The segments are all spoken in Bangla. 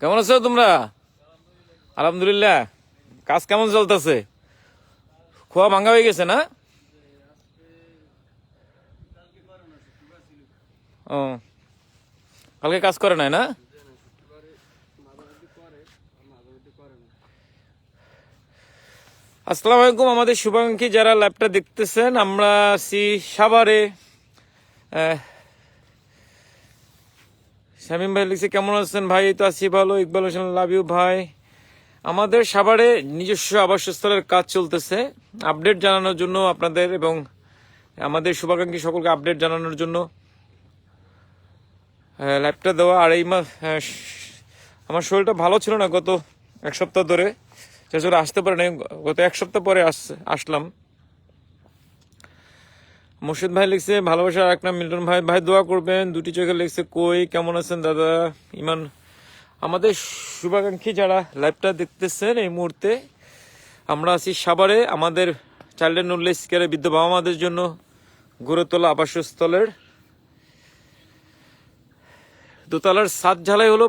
কেমন আছো তোমরা? আলহামদুলিল্লাহ। কাজ কেমন চলতেছে? খোয়া ভাঙ্গা হয়ে গেছে না? ও। কালকে কাজ করে নাই না? আসসালামু আলাইকুম, আমাদের শুভাকাঙ্ক্ষী যারা ল্যাবটা দেখতেছেন, আমরা আছি সাভারে। শামীম ভাই লিখছে, কেমন আছেন ভাই? তো আছি ভালো। ইকবাল হোসেন লাভ ইউ ভাই। আমাদের সাভারে নিজস্ব আবাসস্থলের কাজ চলতেছে। আপডেট জানানোর জন্য আপনাদের এবং আমাদের শুভাকাঙ্ক্ষী সকলকে আপডেট জানানোর জন্য ল্যাবটা দেওয়া। আর এই মাস আমার শরীরটা ভালো ছিল না গত এক সপ্তাহ ধরে। যার আসতে পারে নাই গত এক সপ্তাহ পরে আস- আসলাম। মুর্শিদ ভাই লিখছে ভালোবাসা আর মিল্টন ভাই। ভাই, দোয়া করবেন। দুটি চোখে লিখছে, কই, কেমন আছেন দাদা? ইমান, আমাদের শুভাকাঙ্ক্ষী যারা লাইভটা দেখতেছেন এই মুহূর্তে, আমরা আছি সাভারে। আমাদের চাইল্ড নলেজ কেয়ারে বৃদ্ধ বাবা মাদের জন্য গড়ে তোলা আবাসস্থলের। দোতলার সাত ঢালাই হলো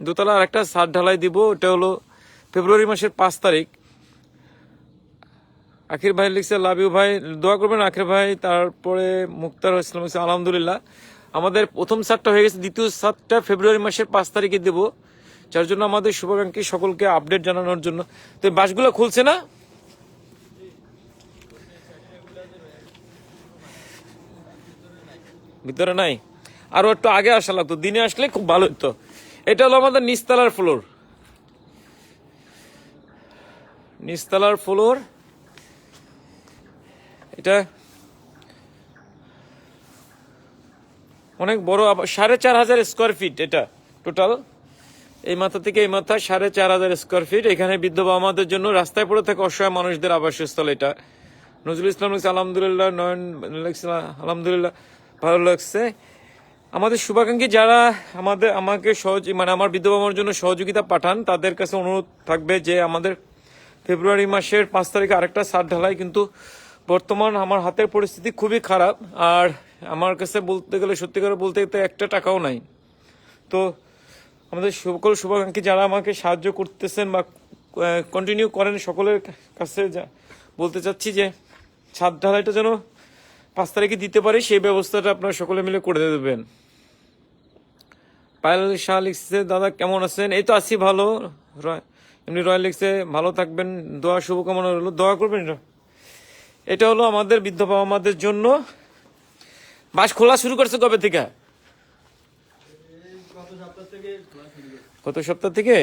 দোতলা আর একটা সাত ঢালাই দিব। ওটা হলো ফেব্রুয়ারি মাসের পাঁচ তারিখ। আখির ভাই লিখছে, লাভ ইউ ভাই, দোয়া করবেন আখির ভাই। তারপরে মুক্তার ইসলাম লিখছে আলহামদুলিল্লাহ। আমাদের প্রথম সাতটা হয়ে গেছে, দ্বিতীয় সাতটা ফেব্রুয়ারি মাসের পাঁচ তারিখে দেব, যার জন্য আমাদের শুভাকাঙ্ক্ষী সকলকে আপডেট জানানোর জন্য। তো বাসগুলো খুলছে না? ভিতরে নাই? আরও একটু আগে আসা লাগতো, দিনে আসলে খুব ভালো হতো এটা হলো আমাদের নিচতলার ফ্লোর নিচতলার ফ্লোর এটা অনেক বড় সাড়ে চার হাজার স্কোয়ার ফিট এটা টোটাল এই মাথা থেকে এই মাথা সাড়ে চার হাজার স্কোয়ার ফিট এখানে বৃদ্ধ বাবা মাদের জন্য রাস্তায় পড়ে থাকা অসহায় মানুষদের আবাসস্থল এটা। নজরুল ইসলাম আলহামদুলিল্লাহ, নয়ন আলহামদুলিল্লাহ, ভালো লাগছে। আমাদের শুভাকাঙ্ক্ষী যারা আমাদের, আমাকে সহজ মানে আমার বৃদ্ধ বাবার জন্য সহযোগিতা পাঠান, তাদের কাছে অনুরোধ থাকবে যে আমাদের ফেব্রুয়ারি মাসের পাঁচ তারিখে আরেকটা সার ঢালাই, কিন্তু বর্তমান আমার হাতের পরিস্থিতি খুবই খারাপ, আর আমার কাছে বলতে গেলে, সত্যি করে বলতে গেলে একটা টাকাও নাই। তো আমাদের সকল শুভাকাঙ্ক্ষী যারা আমাকে সাহায্য করতেছেন বা কন্টিনিউ করেন, সকলের কাছে বলতে চাচ্ছি যে, ছাদ ঢালাইটা যেন পাঁচ তারিখে দিতে পারি, সেই ব্যবস্থাটা আপনারা সকলে মিলে করে দেবেন। পায়েল শাহ লিখছে, দাদা কেমন আছেন? এই তো আছি ভালো এমনি রয়্যাল লিখছে, ভালো থাকবেন, দোয়া, শুভকামনা রইল। দোয়া করবেন এটা। হলো আমাদের বৃদ্ধ বাবা মাদের জন্য। বাস খোলা শুরু করছে কবে থেকে? গত সপ্তাহ থেকে?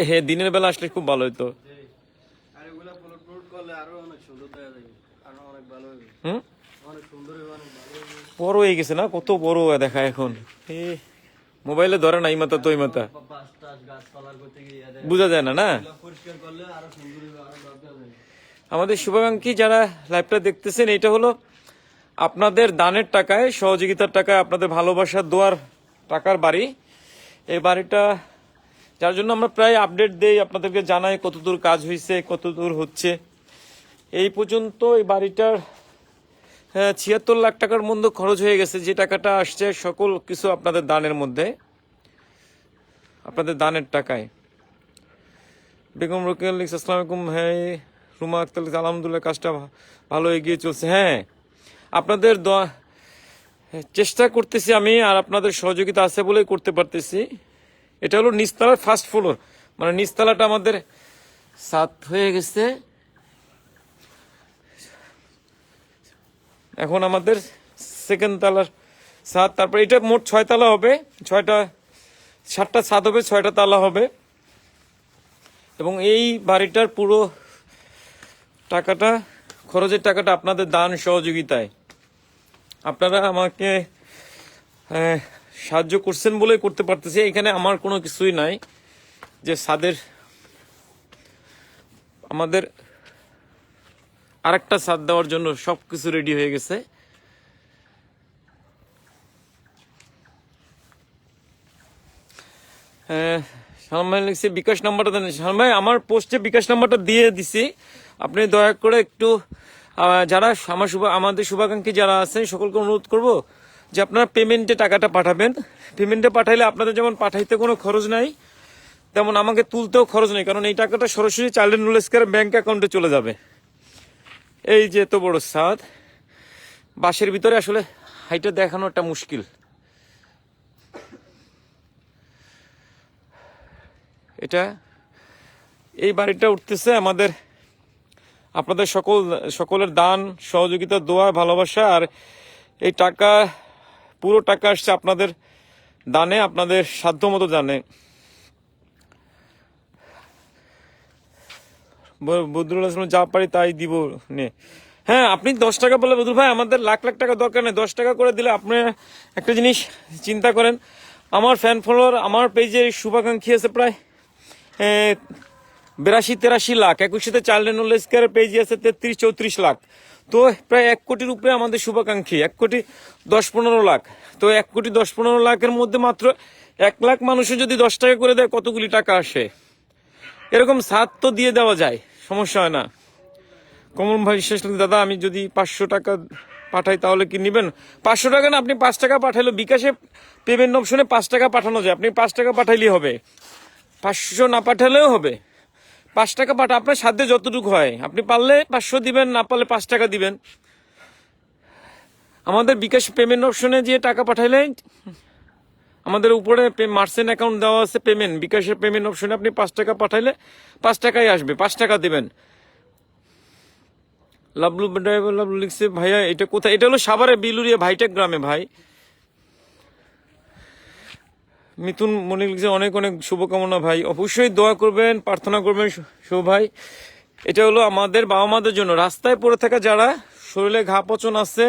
এ হে দিনের বেলা আসলে খুব ভালো হবে বড় হয়ে গেছে না? কত বড় দেখা এখন। এ মোবাইলে ধরে না এই মাথা তো মাথা। বোঝা যায় না না? আমাদের শুভাকাঙ্ক্ষী যারা লাইভটা দেখতেছেন এটা হলো আপনাদের দানের টাকায়, সহযোগিতার টাকায় আপনাদের ভালোবাসার দোয়ার টাকার বাড়ি। এই বাড়িটা, যার জন্য আমরা প্রায় আপডেট দেই, আপনাদেরকে জানাই কতদূর কাজ হয়েছে কতদূর হচ্ছে। এই পর্যন্ত এই বাড়িটার ছিয়াত্তর লাখ টাকার মধ্যে খরচ হয়ে গেছে, যে টাকাটা আসছে সকল কিছু আপনাদের দানের মধ্যে, আপনাদের দানের টাকায়। বেগম আসসালামু আলাইকুম হ্যাঁ রুমা আক্তার লিখছে আলহামদুলিল্লাহ কাজটা ভালো এগিয়ে চলছে। হ্যাঁ আপনাদের চেষ্টা করতেছি আমি আর আপনাদের সহযোগিতা আছে বলেই করতে পারতেছি। এটা হলো নিচতলার ফার্স্ট ফ্লোর মানে নিচতলাটা আমাদের সাত হয়ে গেছে। এখন আমাদের সেকেন্ড তালার সাত, তারপর এটা মোট ছয় তালা হবে। ছয়টা, সাতটা ছাদ হবে, ছয়টা তালা হবে। এবং এই বাড়িটার পুরো টাকাটা খরচের টাকাটা আপনাদের দান সহযোগিতায়। আপনারা আমাকে সাহায্য করছেন বলে করতে পারতেছি। এখানে আমার কোনো কিছুই নাই যে সাদের আমাদের আরেকটা সাদ দেওয়ার জন্য সব কিছু রেডি হয়ে গেছে। হ্যাঁ, সালাম ভাই লিখছে বিকাশ নাম্বারটা দেন। আমার পোস্টে বিকাশ নাম্বারটা দিয়ে দিছি। আপনি দয়া করে একটু যারা আমার শুভ আমাদের শুভাকাঙ্ক্ষী যারা আছেন, সকলকে অনুরোধ করব যে আপনারা পেমেন্টে টাকাটা পাঠাবেন। পেমেন্টে পাঠাইলে আপনাদের যেমন পাঠাইতে কোনো খরচ নাই, তেমন আমাকে তুলতেও খরচ নেই, কারণ এই টাকাটা সরাসরি চাইল্ড নুলেস্কার ব্যাংক অ্যাকাউন্টে চলে যাবে। এই যে এত বড় সাদ বাসের ভিতরে আসলে হাইটা দেখানো একটা মুশকিল। এটা, এই বাড়িটা উঠতেছে আমাদের আপনাদের সকল, সকলের দান, সহযোগিতা, দোয়া, ভালোবাসা, আর এই টাকা, পুরো টাকা আসছে আপনাদের দানে, আপনাদের সাধ্য মতো দানে বদরুল আসলাম, যা পারি তাই দিব নে। হ্যাঁ আপনি দশ টাকা বলে বদরুল ভাই, আমাদের লাখ লাখ টাকা দরকার নেই। দশ টাকা করে দিলে আপনি একটা জিনিস চিন্তা করেন। আমার ফ্যান ফলোয়ার আমার পেজে শুভাকাঙ্ক্ষী আছে প্রায় বিরাশি, তেরাশি লাখ একুশিতে চাইল্ড নলেজকের পেজ আছে তেত্রিশ, চৌত্রিশ লাখ। তো প্রায় এক কোটির উপরে আমাদের শুভাকাঙ্ক্ষী, এক কোটি দশ পনেরো লাখ। তো এক কোটি দশ পনেরো লাখের মধ্যে মাত্র এক লাখ মানুষের যদি দশ টাকা করে দেয়, কতগুলি টাকা আসে? এরকম সাত তো দিয়ে দেওয়া যায়, সমস্যা হয় না। কমল ভাই শেষ দাদা, আমি যদি পাঁচশো টাকা পাঠাই তাহলে কি নেবেন? পাঁচশো টাকা না, আপনি পাঁচ টাকা পাঠাইলে বিকাশে পেমেন্ট অপশনে পাঁচ টাকা পাঠানো যায়। আপনি পাঁচ টাকা পাঠাইলেই হবে। পাঁচশো না পাঠালেও হবে। পাঁচ টাকা পাঠা আপনার সাধ্যে যতটুকু হয়। আপনি পারলে পাঁচশো দিবেন, না পারলে পাঁচ টাকা দিবেন। আমাদের বিকাশ পেমেন্ট অপশনে যে টাকা পাঠাইলে, আমাদের উপরে মার্সেন্ট অ্যাকাউন্ট দেওয়া আছে পেমেন্ট বিকাশের পেমেন্ট অপশনে আপনি পাঁচ টাকা পাঠাইলে পাঁচ টাকাই আসবে, পাঁচ টাকা দেবেন। লাভলু ড্রাইভার লাভলু লিখছে ভাইয়া, এটা কোথায়? এটা হলো সাভারে বিলুরিয়া ভাইটেক গ্রামে ভাই। মিথুন মনে লিখছে অনেক অনেক শুভকামনা ভাই। অবশ্যই দোয়া করবেন, প্রার্থনা করবেন শুভ ভাই। এটা হলো আমাদের বাবা মাদের জন্য। রাস্তায় পড়ে থাকা যারা, শরীরে ঘা পচন আছে,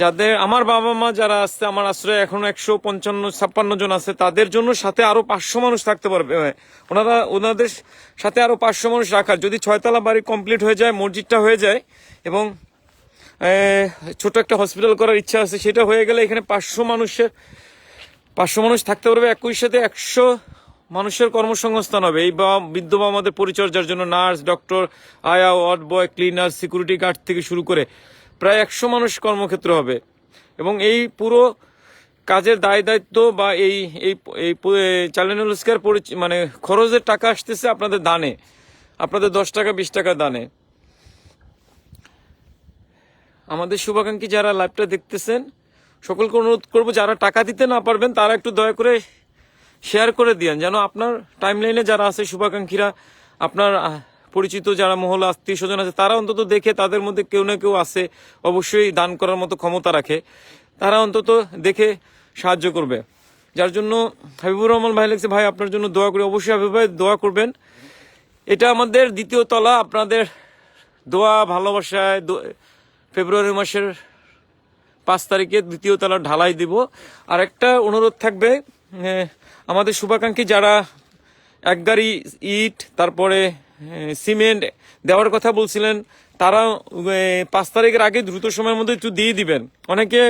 যাদের, আমার বাবা মা যারা আছে, আমার আশ্রয় এখনও একশো পঞ্চান্ন, ছাপ্পান্ন জন আছে, তাদের জন্য সাথে আরও পাঁচশো মানুষ থাকতে পারবে। ওনারা, ওনাদের সাথে আরও পাঁচশো মানুষ রাখার। যদি ছয়তলা বাড়ি কমপ্লিট হয়ে যায়, মসজিদটা হয়ে যায়, এবং ছোট একটা হসপিটাল করার ইচ্ছা আছে, সেটা হয়ে গেলে এখানে পাঁচশো মানুষের পাঁচশো মানুষ থাকতে পারবে, একই সাথে একশো মানুষের কর্মসংস্থান হবে। এই বা বৃদ্ধ বা আমাদের পরিচর্যার জন্য নার্স, ডক্টর, আয়া, ward boy, cleaner, security guard থেকে শুরু করে প্রায় একশো মানুষ কর্মক্ষেত্র হবে। এবং এই পুরো কাজের দায় দায়িত্ব বা এই এই এই চ্যালেঞ্জের মানে খরচের টাকা আসতেছে আপনাদের দানে। আপনাদের দশ টাকা, বিশ টাকা দানে। আমাদের শুভাকাঙ্ক্ষী যারা লাইভটা দেখতেছেন সকলকে অনুরোধ করব, যারা টাকা দিতে না পারবেন, তারা একটু দয়া করে শেয়ার করে দিয়েন। যেন আপনার টাইমলাইনে যারা আছে, শুভাকাঙ্ক্ষীরা, আপনার পরিচিত যারা মহল আত্মীয় স্বজন আছে, তারা অন্তত দেখে, তাদের মধ্যে কেউ না কেউ আছে, অবশ্যই দান করার মতো ক্ষমতা রাখে। তারা অন্তত দেখে সাহায্য করবে। যার জন্য হাবিবুর রহমান ভাই লিখছে ভাই, আপনার জন্য দোয়া করি। অবশ্যই হাবিব ভাই, দোয়া করবেন। এটা আমাদের দ্বিতীয় তলা। আপনাদের দোয়া, ভালোবাসায় ফেব্রুয়ারি মাসের পাঁচ তারিখে দ্বিতীয় তলা ঢালাই দিব। আর একটা অনুরোধ থাকবে আমাদের শুভাকাঙ্ক্ষী যারা এক গাড়ি ইট, তারপরে সিমেন্ট দেওয়ার কথা বলছিলেন, তারা পাঁচ তারিখের আগে দ্রুত সময়ের মধ্যে একটু দিয়ে দিবেন। অনেকে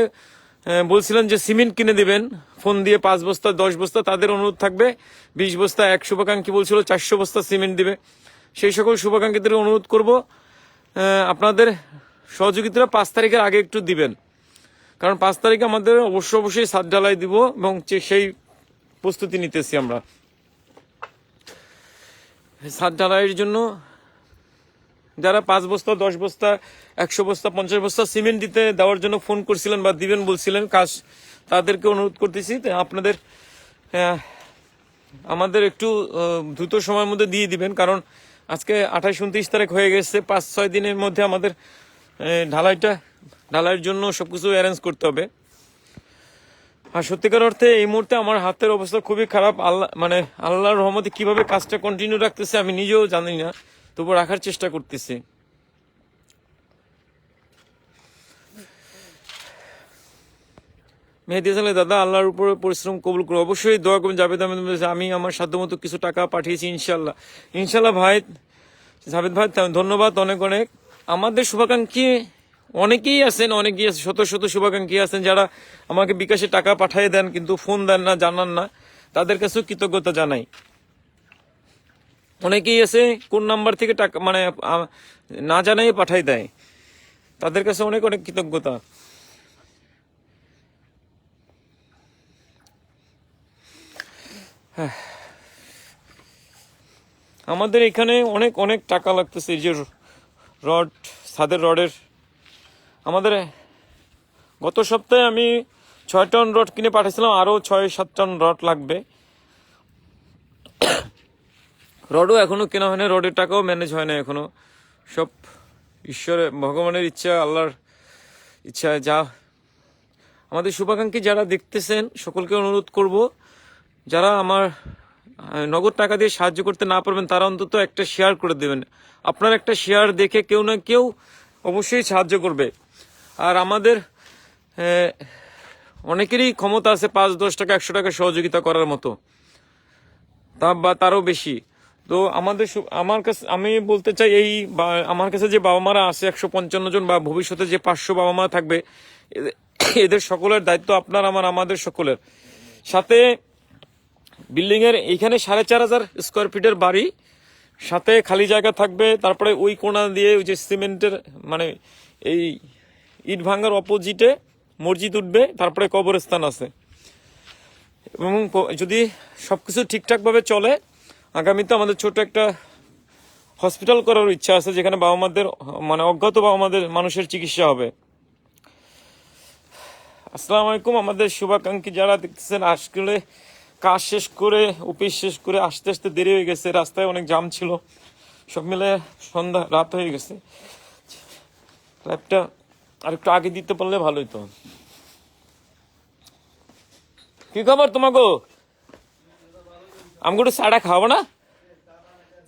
বলছিলেন যে সিমেন্ট কিনে দিবেন, ফোন দিয়ে পাঁচ বস্তা, দশ বস্তা, তাদের অনুরোধ থাকবে। বিশ বস্তা, এক শুভাকাঙ্ক্ষী বলছিল চারশো বস্তা সিমেন্ট দিবে। সেই সকল শুভাকাঙ্ক্ষীদের অনুরোধ করব আপনাদের সহযোগিতারা পাঁচ তারিখের আগে একটু দিবেন। কারণ পাঁচ তারিখে আমাদের অবশ্য অবশ্যই সাত ঢালাই দিব এবং সেই প্রস্তুতি নিতেছি আমরা। সাত ঢালাইয়ের জন্য যারা পাঁচ বস্তা, দশ বস্তা, একশো বস্তা, পঞ্চাশ বস্তা সিমেন্ট দিতে, দেওয়ার জন্য ফোন করছিলেন বা দিবেন বলছিলেন, কাজ তাদেরকে অনুরোধ করতেছি। আপনাদের আমাদের একটু দ্রুত সময়ের মধ্যে দিয়ে দিবেন, কারণ আজকে আঠাশ, উনত্রিশ তারিখ হয়ে গেছে। পাঁচ, ছয় দিনের মধ্যে আমাদের ঢালাইটা ঢালাইয়ের জন্য সবকিছু অ্যারেঞ্জ করতে হবে। আর সত্যিকার অর্থে এই মুহূর্তে আমার হাতের অবস্থা খুবই খারাপ। আল্লাহ মানে আল্লাহর রহমতে কীভাবে কাজটা কন্টিনিউ রাখতেছে আমি নিজেও জানি না, তবু রাখার চেষ্টা করতেছি। মেহেদি হাসান দাদা, আল্লাহর উপরে পরিশ্রম কবুল করো। অবশ্যই দোয়া করবেন, জাভেদ আহমেদ আমি আমার সাধ্যমতো কিছু টাকা পাঠিয়েছি ইনশাল্লাহ ইনশাল্লাহ ভাই, জাভেদ ভাই, ধন্যবাদ অনেক অনেক। আমাদের শুভাকাঙ্ক্ষী অনেকেই আছেন, অনেকেই আছে, শত শত শুভাকাঙ্ক্ষী আছেন যারা আমাকে বিকাশে টাকা পাঠিয়ে দেন কিন্তু ফোন দেন না, জানান না। তাদের কাছেও কৃতজ্ঞতা জানাই। অনেকেই আছে, কোন নাম্বার থেকে টাকা মানে না জানাই পাঠাই দেয়। তাদের কাছে অনেক অনেক কৃতজ্ঞতা। আমাদের এখানে অনেক অনেক টাকা লাগতেছে যে রড, সাদের রডের আমাদের, গত সপ্তাহে আমি ছয় টন রড কিনে পাঠিয়েছিলাম, আরও ছয়, সাত টন রড লাগবে। রডও এখনও কেনা হয় না রডের টাকাও ম্যানেজ হয় না এখনও। সব ঈশ্বরের ভগবানের ইচ্ছা, আল্লাহর ইচ্ছা, যা। আমাদের শুভাকাঙ্ক্ষী যারা দেখতেছেন, সকলকে অনুরোধ করব, যারা আমার নগদ টাকা দিয়ে সাহায্য করতে না পারবেন, তারা অন্তত একটা শেয়ার করে দেবেন। আপনার একটা শেয়ার দেখে কেউ না কেউ অবশ্যই সাহায্য করবে। আর আমাদের অনেকেরই ক্ষমতা আছে পাঁচ, দশ টাকা, একশো টাকা সহযোগিতা করার মতো। তা বা তারও বেশি। তো আমাদের আমার কাছে, আমি বলতে চাই এই আমার কাছে যে বাবা মারা আছে, একশো পঞ্চান্ন জন বা ভবিষ্যতে যে পাঁচশো বাবা মা থাকবে এদের- সকলের দায়িত্ব আপনার, আমার, আমাদের সকলের। সাথে বিল্ডিং এর এইখানে সাড়ে চার হাজার স্কোয়ার ফিটের বাড়ি সাথে খালি জায়গা থাকবে, তারপরে ওই কোণা দিয়ে ওই যে সিমেন্টের মানে এই ইট ভাঙার অপোজিটে মসজিদ উঠবে, তারপরে কবরস্থান আছে। এবং যদি সব কিছু ঠিকঠাকভাবে চলে, আগামীতে আমাদের ছোট একটা হসপিটাল করার ইচ্ছা আছে, যেখানে বাবা মাদের মানে অজ্ঞাত বাবা মাদের মানুষের চিকিৎসা হবে। আসসালামু আলাইকুম, আমাদের শুভাকাঙ্ক্ষী যারা দেখতেছেন আজকে কাজ শেষ করে, অফিস শেষ করে আসতে আসতে দেরি হয়ে গেছে, রাস্তায় অনেক জাম ছিল। সব মিলে সন্ধ্যা, রাত হয়ে গেছে। লাইভটা আর একটু আগে দিতে পারলে ভালোই হতো কি খবর তোমাকে আমাকে একটু চাটা খাওয়াবো না?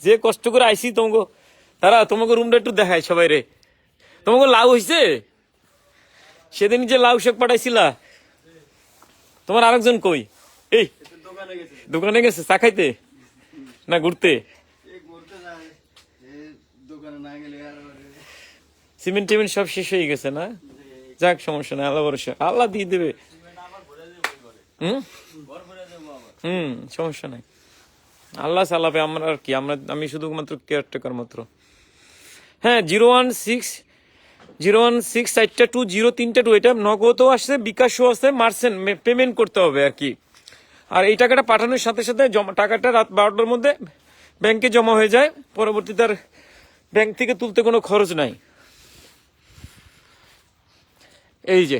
যে কষ্ট করে আইসি তোমাকে তারা তোমাকে রুমটা একটু দেখায় সবাই রে। তোমাকে লাউ হয়েছে সেদিন যে লাউ শাক পাঠাইছিলা, তোমার আরেকজন কই? দোকানে গেছে, চা খাইতে? না ঘুরতে? সিমেন্ট টিমেন্ট সব শেষ হয়ে গেছে না? যাক, সমস্যা নাই, আল্লাহ ভরসা। আল্লাহ দিয়ে দেবে। হুম? হুম, সমস্যা নাই। আল্লাহ চালাবে আমরা আর কি, আমরা, আমি শুধুমাত্র কেয়ারটেকার মাত্র। হ্যাঁ zero one six, zero one six চারটা টু, জিরো তিনটা টু, এটা নগদও আসছে, বিকাশও আছে মার্সেন্ট পেমেন্ট করতে হবে আর কি। আর এই টাকাটা পাঠানোর সাথে সাথে টাকাটা রাত বারোটার মধ্যে ব্যাংকে জমা হয়ে যায়। পরবর্তীতে আর ব্যাংক থেকে তুলতে কোনো খরচ নাই। এই যে,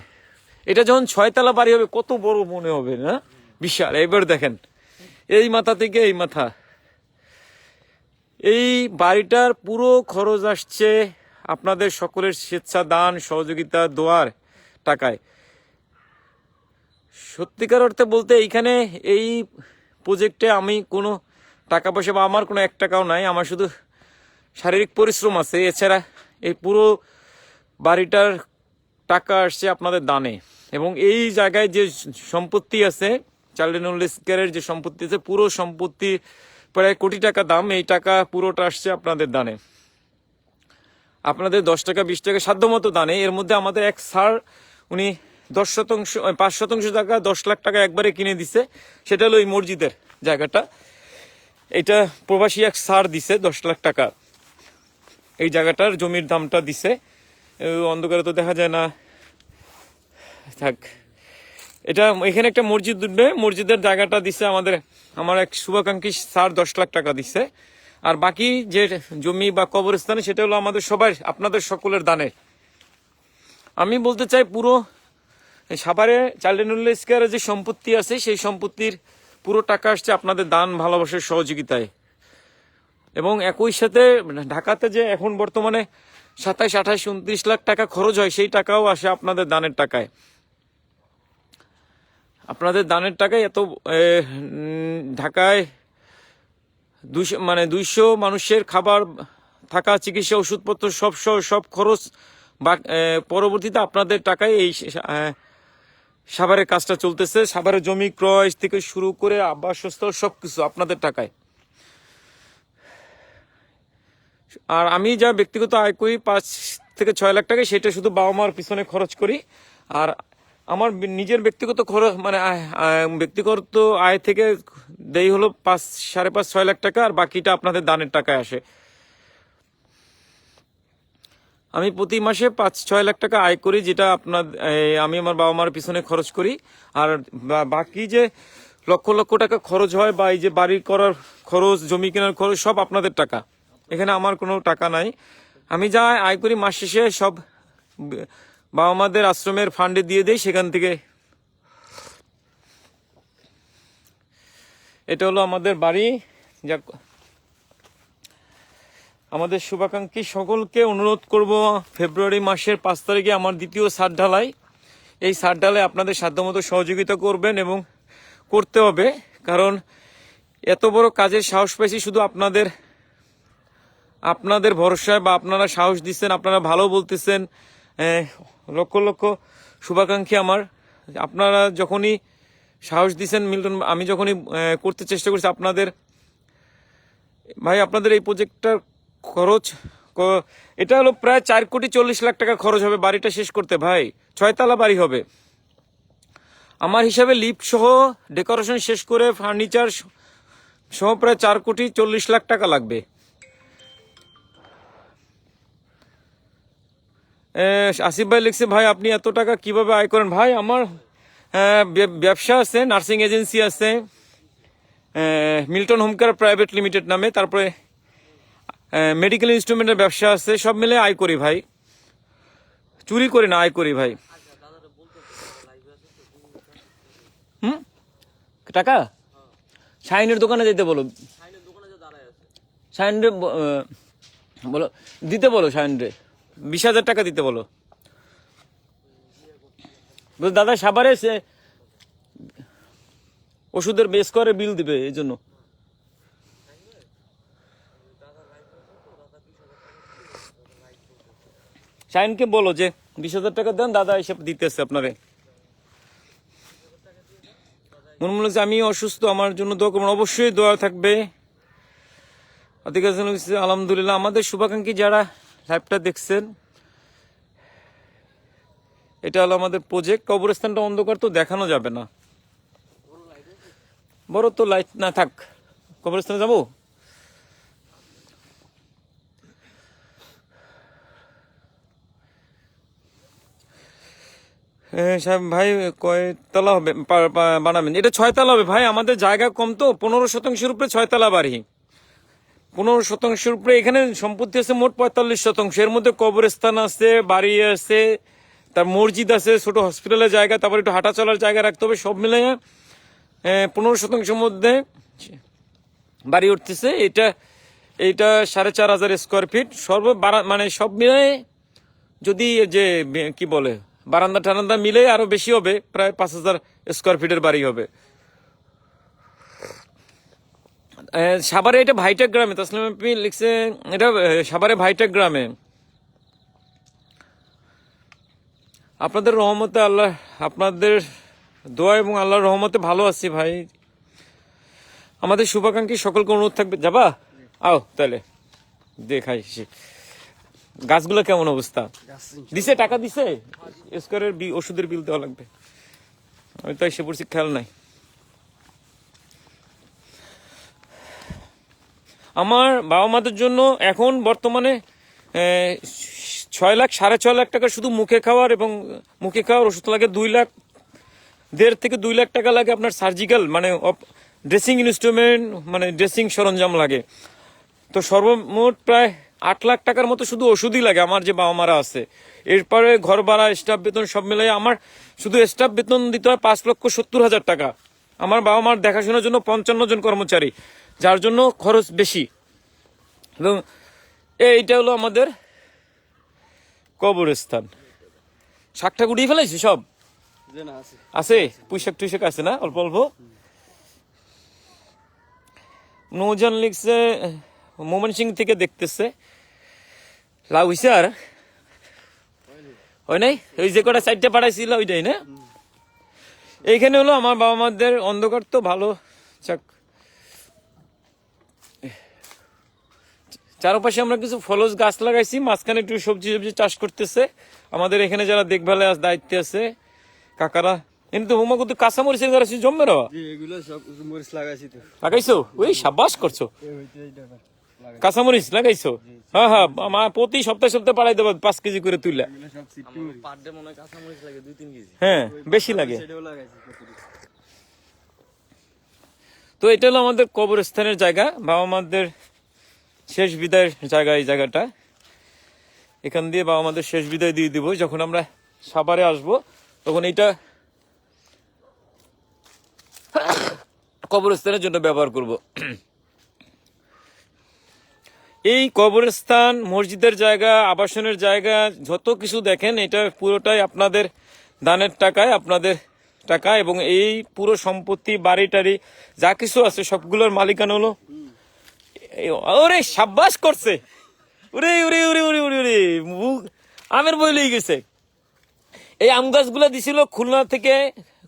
এটা যখন ছয়তলা বাড়ি হবে, কত বড় মনে হবে না? বিশাল। এবার দেখেন, এই মাথা থেকে এই মাথা। এই বাড়িটার পুরো খরচ আসছে আপনাদের সকলের স্বেচ্ছা দান সহযোগিতা, দোয়ার টাকায়। সত্যিকার অর্থে বলতে এইখানে এই প্রজেক্টে আমি কোনো টাকা পয়সা বা আমার কোনো এক টাকাও নাই, আমার শুধু শারীরিক পরিশ্রম আছে। এছাড়া এই পুরো বাড়িটার টাকা আসছে আপনাদের দানে। এবং এই জায়গায় যে সম্পত্তি আছে চার্লিনুল ইস্কারের যে সম্পত্তি আছে, পুরো সম্পত্তি প্রায় কোটি টাকা দাম, এই টাকা পুরোটা আসছে আপনাদের দানে। আপনাদের দশ টাকা, বিশ টাকা সাধ্যমতো দানে। এর মধ্যে আমাদের এক স্যার, উনি দশ শতাংশ পাঁচ শতাংশ টাকা দশ লাখ টাকা একবারে কিনে দিছে। সেটা হলো এই মসজিদের জায়গাটা। এটা প্রবাসী এক সার দিছে দশ লাখ টাকা। এই জায়গাটার জমির দামটা দিছে। অন্ধকারে তো দেখা যায় না। থাক। এটা এখানে একটা মসজিদ উঠবে। মসজিদের জায়গাটা দিছে আমাদের, আমার এক শুভাকাঙ্ক্ষী স্যার দশ লাখ টাকা দিছে। আর বাকি যে জমি বা কবরস্থানে, সেটা হলো আমাদের সবাই আপনাদের সকলের দানের। আমি বলতে চাই পুরো সাভারে চার্লিনুল্লাহ স্কোয়ারে যে সম্পত্তি আছে, সেই সম্পত্তির পুরো টাকা আসছে আপনাদের দান, ভালোবাসার সহযোগিতায়। এবং একই সাথে ঢাকাতে যে এখন বর্তমানে সাতাইশ আঠাইশ উনত্রিশ লাখ টাকা খরচ হয়, সেই টাকাও আসে আপনাদের দানের টাকায়। আপনাদের দানের টাকায় এত ঢাকায় দুইশো মানে দুইশো মানুষের খাবার, থাকা, চিকিৎসা, ওষুধপত্র সব সব খরচ বা পরবর্তীতে আপনাদের টাকায় এই সাভারের কাজটা চলতেছে। সাভারের জমি ক্রয় থেকে শুরু করে আবাসস্থল সবকিছু আপনাদের টাকায়। আর আমি যা ব্যক্তিগত আয় করি, পাঁচ থেকে ছয় লাখ টাকা সেটা শুধু বাবা মার পিছনে খরচ করি। আর আমার নিজের ব্যক্তিগত খরচ মানে ব্যক্তিগত আয় থেকে দেই হলো পাঁচ, সাড়ে পাঁচ, ছয় লাখ টাকা, আর বাকিটা আপনাদের দানের টাকায় আসে। আমি প্রতি মাসে পাঁচ, ছয় লাখ টাকা আয় করি, যেটা আপনার আমি আমার বাবা মার পিছনে খরচ করি। আর বাকি যে লক্ষ লক্ষ টাকা খরচ হয় বা এই যে বাড়ি করার খরচ, জমি কেনার খরচ, সব আপনাদের টাকা। এখানে আমার কোনো টাকা নাই। আমি যা আয় করি মাস শেষে সব বাবা মাদের আশ্রমের ফান্ডে দিয়ে দেই, সেখান থেকে। এটা হলো আমাদের বাড়ি। যা আমাদের শুভাকাঙ্ক্ষী সকলকে অনুরোধ করব ফেব্রুয়ারি মাসের পাঁচ তারিখে আমার দ্বিতীয় সার ঢালাই। এই সার ঢালাই আপনাদের সাধ্যমতো সহযোগিতা করবেন এবং করতে হবে, কারণ এত বড় কাজের সাহস পাইছি শুধু আপনাদের আপনাদের ভরসায় বা আপনারা সাহস দিচ্ছেন, আপনারা ভালো বলতেছেন লক্ষ লক্ষ শুভাকাঙ্ক্ষী আমার। আপনারা যখনই সাহস দিচ্ছেন, মিল্টন, আমি যখনই করতে চেষ্টা করছি আপনাদের, ভাই আপনাদের এই প্রজেক্টটার খরচ এটা হলো প্রায় চার কোটি চল্লিশ লাখ টাকা খরচ হবে, বাড়িটা শেষ করতে ভাই। ছয়তলা বাড়ি হবে। আমার হিসাবে লিফট সহ ডেকোরেশন শেষ করে ফার্নিচার সহ প্রায় চার কোটি চল্লিশ লাখ টাকা লাগবে। আসিফ ভাই লিখছে, ভাই, আপনি এত টাকা কীভাবে আয় করেন? ভাই, আমার ব্যবসা আছে, নার্সিং এজেন্সি আছে Milton home care private limited নামে, তারপরে মেডিকেল ইনস্ট্রুমেন্টের ব্যবসা আছে সব মিলে আয় করি ভাই। চুরি করি না আয় করি ভাই। হুম? টাকা? শাইনের দোকানে যেতে বলো। শাইন রে ব- আহ, বলো দিতে বলো শাইন রে বিশ হাজার টাকা দিতে বলো, দাদা সাবারে সে ওষুধের বেশ করে বিল দিবে এই জন্য শাইনকে বলো যে বিশ হাজার টাকা দেন, দাদা এসব দিতেছে আপনারে। মনে মনে হচ্ছে আমি অসুস্থ, আমার জন্য দোয়া অবশ্যই দোয়া থাকবে। আলহামদুলিল্লাহ আমাদের শুভাকাঙ্ক্ষী যারা লাইভটা দেখছেন, এটা হলো আমাদের প্রজেক্ট কবরস্থানটা অন্ধকার তো দেখানো যাবে না। বড় তো লাইট না থাক। কবরস্থানে যাব? সাহেব, ভাই কয়তলা হবে? বানাবেন। এটা ছয়তলা হবে। ভাই, আমাদের জায়গা কম তো। পনেরো শতাংশের উপরে ছয়তলা বাড়ি। পনেরো শতাংশের উপরে এখানে সম্পত্তি আছে মোট পঁয়তাল্লিশ শতাংশ। এর মধ্যে কবরস্থান আছে, বাড়ি আছে, তার মসজিদ আছে, ছোট হসপিটালের জায়গা, তারপর একটু হাঁটা চলার জায়গা রাখতে হবে, সব মিলে পনেরো শতাংশের মধ্যে বাড়ি উঠতেছে। এটা, এইটা সাড়ে চার হাজার স্কোয়ার ফিট সর্ব মানে সব মিলে যদি যে, কি বলে বারান্দা টারান্দা মিলে আরও বেশি হবে, প্রায় পাঁচ হাজার স্কোয়ার ফিটের বাড়ি হবে। সাভারে এটা ভাইটেক গ্রামে, তাসলিম আপনি লিখছে, এটা সাভারে ভাইটেক গ্রামে। আপনাদের রহমতে আল্লাহ, আপনাদের দোয়া এবং আল্লাহর রহমতে ভালো আছি ভাই। আমাদের শুভাকাঙ্ক্ষী, সকলকে অনুরোধ থাকবে। যাবা? আও, তাহলে দেখাই গাছগুলো কেমন অবস্থা? দিছে টাকা দিছে? স্কোয়ারের বি ওষুধের বিল দেওয়া লাগবে। আমি তো এসে পড়ছি খেয়াল নাই। আমার বাবা মাদের জন্য এখন বর্তমানে ছয় লাখ সাড়ে ছয় লাখ টাকা শুধু মুখে খাওয়ার এবং মুখে খাওয়ার ওষুধ লাগে দুই লাখ দেড় থেকে দুই লাখ টাকা লাগে আপনার সার্জিক্যাল মানে ড্রেসিং ইনস্ট্রুমেন্ট মানে ড্রেসিং সরঞ্জাম লাগে। তো সর্বমোট প্রায় আট লাখ টাকার মতো শুধু ওষুধই লাগে আমার যে বাবা মারা আছে। এরপরে ঘর ভাড়া স্টাফ বেতন সব মিলাই আমার শুধু স্টাফ বেতন দিতে হয় পাঁচ লক্ষ সত্তর হাজার টাকা। আমার বাবা মার দেখাশোনার জন্য পঞ্চান্ন জন কর্মচারী যার জন্য খরচ বেশি। এবং এইটা হলো আমাদের কবরস্থান। শাকটা গুড়িয়ে ফেলাইছি সব? আছে। পুঁইশাক টুইশাক আছে না? অল্প অল্প? নৌজান লিখছে মোমন সিং থেকে দেখতেছে। লাভ হইছে আর হয় নাই? ওই যে কটা সাইডটা পাঠাইছিল ওইটাই না? এইখানে হলো আমার বাবা মাদের অন্ধকার তো ভালো। চাক চারপাশে আমরা কিছু ফলস গাছ লাগাইছি মাঝখানে একটু সবজি সবজি চাষ করতেছে। আমাদের এখানে যারা দেখভালে আস- দায়িত্বে আছে কাকারা। এমনি তো হোমা কিন্তু কাঁচা মরিচের গাছ জমবে রা এগুলো সব মরিচ লাগাইছি তো। লাগাইছো? ওই সাবাস করছ। কাঁচামরিচ লাগাইছো? হ্যাঁ হ্যাঁ মা প্রতি সপ্তাহে সপ্তাহে পাঠাই দেবো পাঁচ কেজি করে মনে হয় হ্যাঁ বেশি লাগে। তো এটা হলো আমাদের কবরস্থানের জায়গা বাবা মাদের শেষ বিদায়ের জায়গা এই জায়গাটা। এখান দিয়ে বাবা মাদের শেষ বিদায় দিয়ে দিব যখন আমরা সাভারে আসব তখন এইটা কবরস্থানের জন্য ব্যবহার করব। এই কবরস্থান, মসজিদের জায়গা, আবাসনের জায়গা, যত কিছু দেখেন, এটা পুরোটাই আপনাদের দানের টাকায়, আপনাদের টাকা এবং এই পুরো সম্পত্তি, বাড়ি টাড়ি, যা কিছু আছে, সবগুলোর মালিকানা হলো। ওরে সাব্বাস করছে। উরে উরে উরে উরে উরে উরে আমের বই লেগে গেছে। এই আম গাছগুলা দিছিল খুলনা থেকে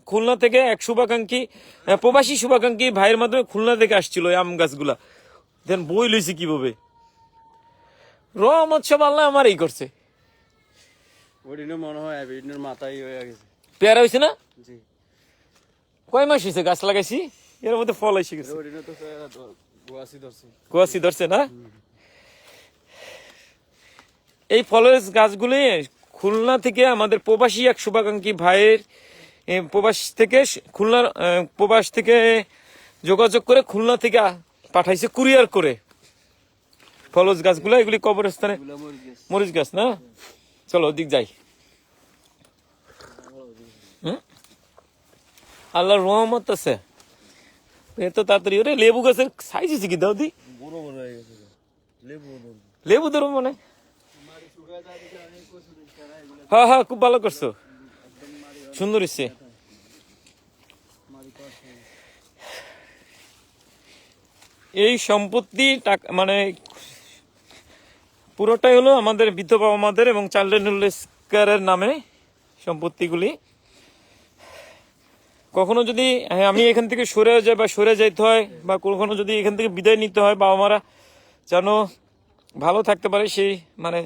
খুলনা থেকে এক শুভাকাঙ্ক্ষী, প্রবাসী শুভাকাঙ্ক্ষী ভাইয়ের মাধ্যমে খুলনা থেকে আসছিল এই আম গাছগুলা। দেন বই লইছে কীভাবে? রহমত সব আল্লাহ আমারই করছে। মনে হয় মাথায় হয়ে গেছে। পেয়ারা হয়েছে না? জি। কয় মাস হয়েছে গাছ লাগাইছি? এর মধ্যে ফল এসে গেছে। ধরছে। কুয়াশি ধরছে না? এই ফলের গাছগুলি খুলনা থেকে আমাদের প্রবাসী এক শুভাকাঙ্ক্ষী ভাইয়ের প্রবাস থেকে খুলনার প্রবাস থেকে যোগাযোগ করে খুলনা থেকে পাঠাইছে কুরিয়ার করে। ফলজ গাছগুলো এগুলি কবরস্থানে? মরিচ গাছ। না? চলো ওদিক যাই? আল্লাহর রহমত আছে। এত তাড়াতাড়ি ওরে লেবু গাছের সাইজ আছে কি? দাও দি। বড় বড় গেছে লেবু লেবু ধরো মনে হ্যাঁ হ্যাঁ খুব ভালো করছ। সুন্দর হচ্ছে এই সম্পত্তি টাকা মানে পুরোটাই হলো আমাদের বৃদ্ধ বাবা মাদের এবং চাইল্ডের নামে সম্পত্তিগুলি। কখনো যদি হ্যাঁ, আমি এখান থেকে সরে যাই বা সরে যাইতে হয় বা কখনো যদি এখান থেকে বিদায় নিতে হয় বাবা মারা যেন ভালো থাকতে পারে সেই মানে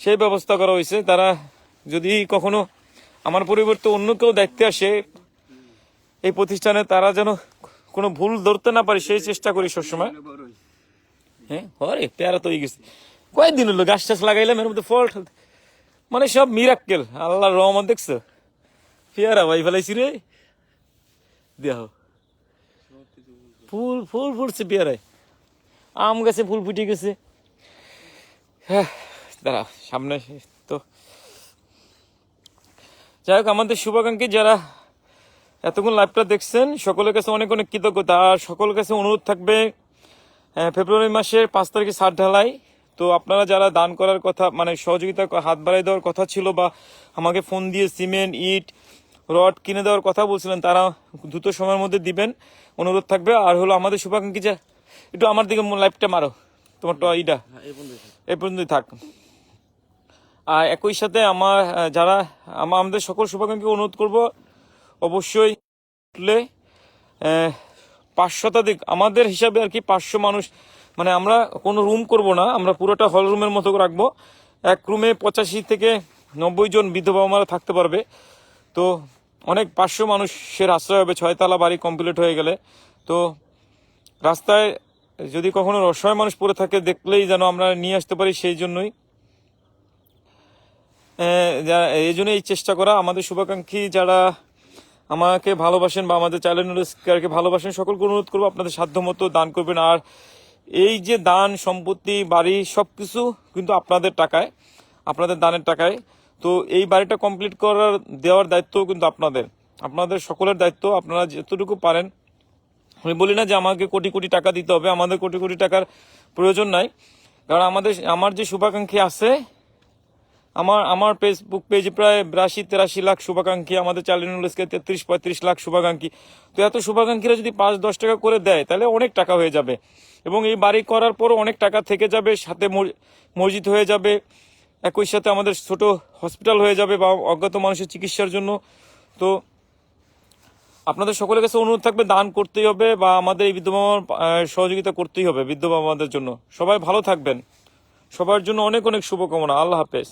সেই ব্যবস্থা করা হয়েছে। তারা যদি কখনো আমার পরিবর্তে অন্য কেউ দায়িত্বে আসে এই প্রতিষ্ঠানে তারা যেন কোনো ভুল ধরতে না পারে সেই চেষ্টা করি সবসময়। হ্যাঁ হরে, পেয়ারা তো গেছে কয়েকদিন হলো গাছ টাছ লাগাইলাম, এর মধ্যে ফল মানে সব মিরাক্কেল আল্লাহ রহমান দেখছ? পেয়ারা ভাই ফেলাইছি রে। দেহ ফুল ফুল ফুটছে পেয়ারায়। আম গাছে ফুল ফুটে গেছে। হ্যাঁ দাঁড়া সামনে তো। যাই হোক, আমাদের শুভাকাঙ্ক্ষী যারা এতক্ষণ লাইভটা দেখছেন, সকলের কাছে অনেক অনেক কৃতজ্ঞতা। আর সকলের কাছে অনুরোধ থাকবে ফেব্রুয়ারি মাসের পাঁচ তারিখে সাত ঢালাই। তো আপনারা যারা দান করার কথা মানে সহযোগিতা হাত বাড়াই দেওয়ার কথা ছিল বা আমাকে ফোন দিয়ে সিমেন্ট ইট রড কিনে দেওয়ার কথা বলছিলেন তারা দ্রুত সময়ের মধ্যে দিবেন। অনুরোধ থাকবে। আর হলো আমাদের শুভাকাঙ্ক্ষী যা একটু আমার দিকে লাইফটা মারো। তোমার ইটা। হ্যাঁ এই পর্যন্তই থাক। আর একই সাথে আমার যারা আমাদের সকল শুভাকাঙ্ক্ষী অনুরোধ করব অবশ্যই পাঁচ শতাধিক। আমাদের হিসাবে আর কি পাঁচশো মানুষ মানে আমরা কোনো রুম করব না, আমরা পুরোটা হল রুমের মতো রাখব। এক রুমে পঁচাশি থেকে নব্বই জন বৃদ্ধ বাবা মারা থাকতে পারবে। তো অনেক পাঁচশো মানুষের আশ্রয় হবে, ছয়তলা বাড়ি কমপ্লিট হয়ে গেলে। তো রাস্তায় যদি কখনো অসহায় মানুষ পড়ে থাকে, দেখলেই যেন আমরা নিয়ে আসতে পারি সেই জন্যই। এই জন্য এই চেষ্টা করা। আমাদের শুভাকাঙ্ক্ষী যারা আমাকে ভালোবাসেন বা আমাদের চ্যানেলকে ভালোবাসেন, সকলকে অনুরোধ করব আপনাদের সাধ্য মতো দান করবেন। আর এই যে দান, সম্পত্তি, বাড়ি, সবকিছু কিন্তু আপনাদের টাকায়, আপনাদের দানের টাকায়। তো এই বাড়িটা কমপ্লিট করার, দেওয়ার দায়িত্ব কিন্তু আপনাদের। আপনাদের সকলের দায়িত্ব, আপনারা যতটুকু পারেন। আমি বলি না যে আমাকে কোটি কোটি টাকা দিতে হবে, আমাদের কোটি কোটি টাকার প্রয়োজন নাই। কারণ আমাদের, আমার যে শুভাকাঙ্ক্ষী আছে আমার আমার ফেসবুক পেজে প্রায় বিরাশি, তেরাশি লাখ শুভাকাঙ্ক্ষী, আমাদের চ্যানেলকে তেত্রিশ, পঁয়ত্রিশ লাখ শুভাকাঙ্ক্ষী। তো এত শুভাকাঙ্ক্ষীরা যদি পাঁচ, দশ টাকা করে দেয়, তাহলে অনেক টাকা হয়ে যাবে। এবং এই বাড়ি করার পরও অনেক টাকা থেকে যাবে, সাথে মসজিদ হয়ে যাবে, একই সাথে আমাদের ছোট হসপিটাল হয়ে যাবে বা অজ্ঞাত মানুষের চিকিৎসার জন্য। তো আপনাদের সকলের কাছে অনুরোধ থাকবে, দান করতেই হবে বা আমাদের এই বিদ্যমান সহযোগিতা করতেই হবে বিদ্যমান আমাদের জন্য। সবাই ভালো থাকবেন। সবার জন্য অনেক অনেক শুভকামনা। আল্লাহ হাফেজ।